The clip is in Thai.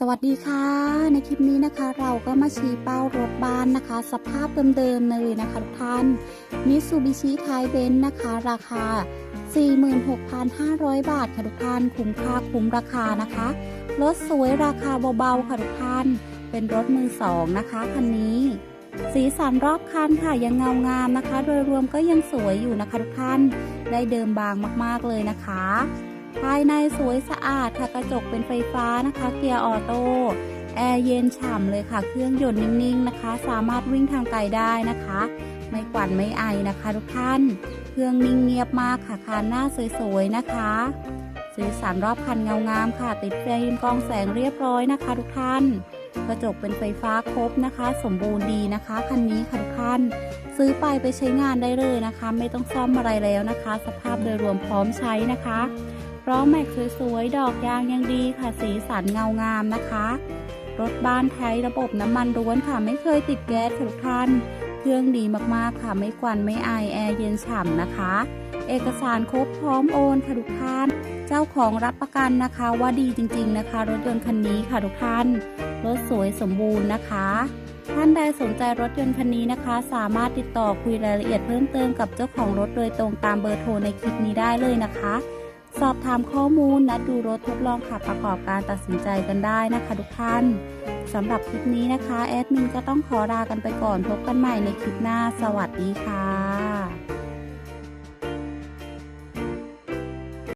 สวัสดีค่ะ ในคลิปนี้นะคะเราก็มาชี้เป้ารถบ้านนะคะ สภาพเดิมๆเลยนะคะทุกท่านมิสูบิชิไทเบนนะคะ ราคา 46,500 บาทค่ะทุกท่านคุ้มค่าคุ้มราคานะคะรถสวยราคาเบาๆค่ะทุกท่าน เป็นรถมือสองนะคะคันนี้ สีสันรอบคันค่ะยังเงางามนะคะ โดยรวมก็ยังสวยอยู่นะคะทุกท่านได้เดิมบางมากๆเลยนะคะ ภายในสวยสะอาดค่ะกระจกเป็นไฟฟ้านะคะ เกียร์ออโต้แอร์เย็นฉ่ำเลยค่ะ เครื่องยนต์นิ่งๆนะคะ สามารถวิ่งทางไกลได้นะคะ ไม่กวันไม่ไอนะคะ ทุกท่าน เครื่องนิ่งเงียบมากค่ะคานหน้าสวยๆนะคะสีสันรอบคันเงางามค่ะ ติดไฟกองแสงเรียบร้อยนะคะ ทุกท่าน กระจกเป็นไฟฟ้าครบนะคะ สมบูรณ์ดีนะคะคันนี้ค่ะทุกท่าน ซื้อไปไปใช้งานได้เลยนะคะ ไม่ต้องซ่อมอะไรแล้วนะคะ สภาพโดยรวมพร้อมใช้นะคะ ล้อแม็กสวยๆ ดอกยางยังดีค่ะ สีสันเงางามนะคะ รถบ้านไทยระบบน้ำมันล้วนค่ะ ไม่เคยติดแก๊สทุกท่าน เครื่องดีมากๆค่ะ ไม่กวนไม่ไอแอร์เย็นฉ่ำนะคะ เอกสารครบพร้อมโอนค่ะทุกท่าน เจ้าของรับประกันนะคะว่าดีจริงๆนะคะ รถยนต์คันนี้ค่ะทุกท่าน รถสวยสมบูรณ์นะคะท่านใดสนใจรถยนต์คันนี้นะคะ สามารถติดต่อคุยรายละเอียดเพิ่มเติมกับเจ้าของรถโดยตรงตามเบอร์โทรในคลิปนี้ได้เลยนะคะ สอบถามข้อมูลนัดดูรถทดลองขับประกอบการตัดสินใจกันได้นะคะทุกท่านสำหรับคลิปนี้นะคะ แอดมินก็ต้องขอลากันไปก่อนพบกันใหม่ในคลิปหน้า สวัสดีค่ะ